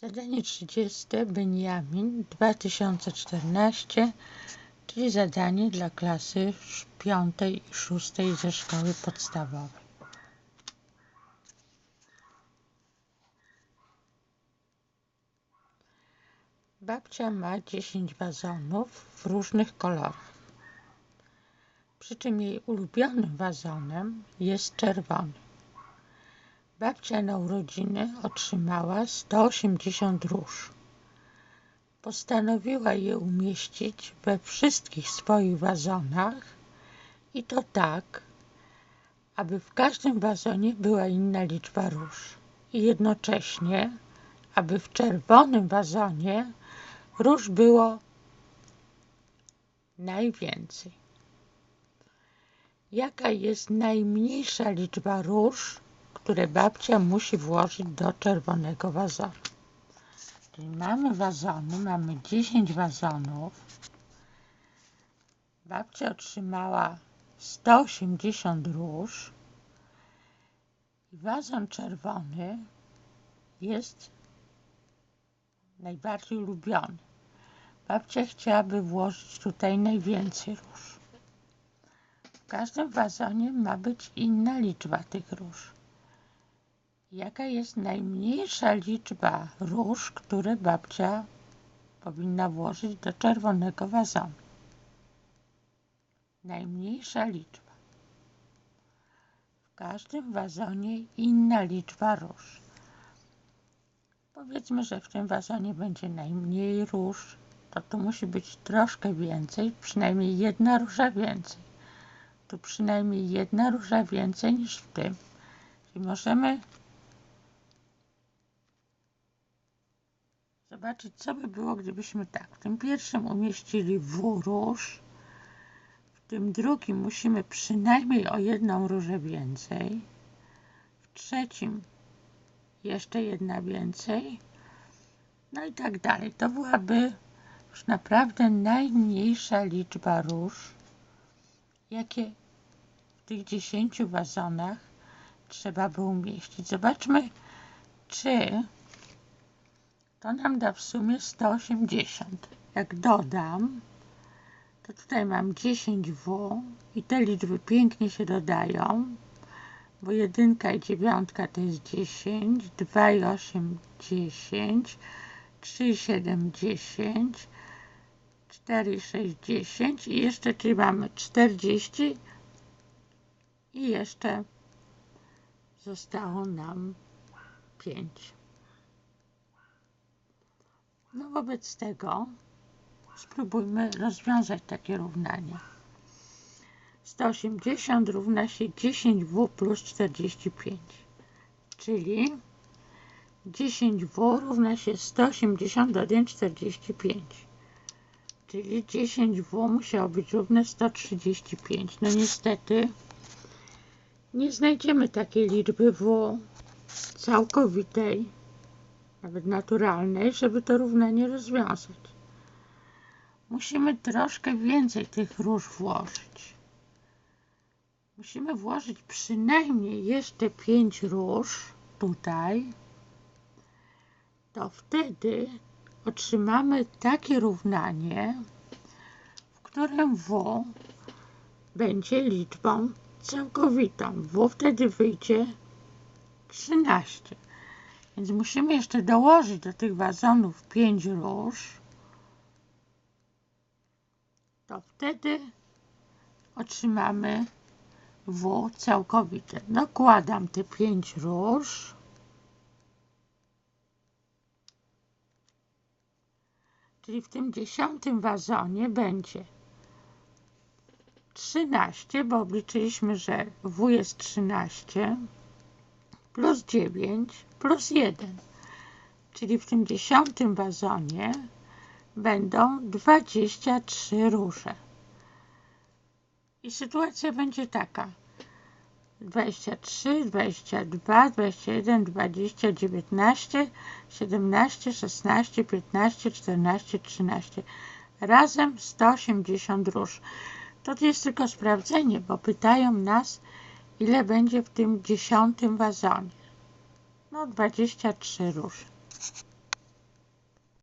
Zadanie 30 Beniamin 2014, czyli zadanie dla klasy 5 i 6 ze szkoły podstawowej. Babcia ma 10 wazonów w różnych kolorach. Przy czym jej ulubionym wazonem jest czerwony. Babcia na urodziny otrzymała 180 róż. Postanowiła je umieścić we wszystkich swoich wazonach i to tak, aby w każdym wazonie była inna liczba róż i jednocześnie, aby w czerwonym wazonie róż było najwięcej. Jaka jest najmniejsza liczba róż, które babcia musi włożyć do czerwonego wazonu? Czyli mamy wazony, mamy 10 wazonów. Babcia otrzymała 180 róż i wazon czerwony jest najbardziej ulubiony. Babcia chciałaby włożyć tutaj najwięcej róż. W każdym wazonie ma być inna liczba tych róż. Jaka jest najmniejsza liczba róż, które babcia powinna włożyć do czerwonego wazonu? Najmniejsza liczba. W każdym wazonie inna liczba róż. Powiedzmy, że w tym wazonie będzie najmniej róż, to tu musi być troszkę więcej, przynajmniej jedna róża więcej. Tu przynajmniej jedna róża więcej niż w tym. Czyli możemy zobaczyć, co by było, gdybyśmy tak. W tym pierwszym umieścili W róż, w tym drugim musimy przynajmniej o jedną różę więcej, w trzecim jeszcze jedna więcej, no i tak dalej. To byłaby już naprawdę najmniejsza liczba róż, jakie w tych 10 wazonach trzeba by umieścić. Zobaczmy, czy to nam da w sumie 180. Jak dodam, to tutaj mam 10W i te liczby pięknie się dodają, bo jedynka i dziewiątka to jest 10, 2 i 8 10, 3 i 7 10, 4 i 6 10 i jeszcze czyli mamy 40 i jeszcze zostało nam 5. No wobec tego spróbujmy rozwiązać takie równanie. 180 równa się 10w plus 45, czyli 10w równa się 180 dodać 45, czyli 10w musiało być równe 135. No niestety nie znajdziemy takiej liczby w całkowitej nawet naturalnej, żeby to równanie rozwiązać. Musimy troszkę więcej tych róż włożyć. Musimy włożyć przynajmniej jeszcze 5 róż tutaj. To wtedy otrzymamy takie równanie, w którym W będzie liczbą całkowitą. W wtedy wyjdzie 13. Więc musimy jeszcze dołożyć do tych wazonów 5 róż. To wtedy otrzymamy W całkowite. Dokładam te 5 róż. Czyli w tym dziesiątym wazonie będzie 13, bo obliczyliśmy, że W jest 13 plus 9 plus 1. Czyli w tym dziesiątym wazonie będą 23 róże. I sytuacja będzie taka. 23, 22, 21, 20, 19, 17, 16, 15, 14, 13. Razem 180 róż. To jest tylko sprawdzenie, bo pytają nas, ile będzie w tym dziesiątym wazonie. No 23 róż.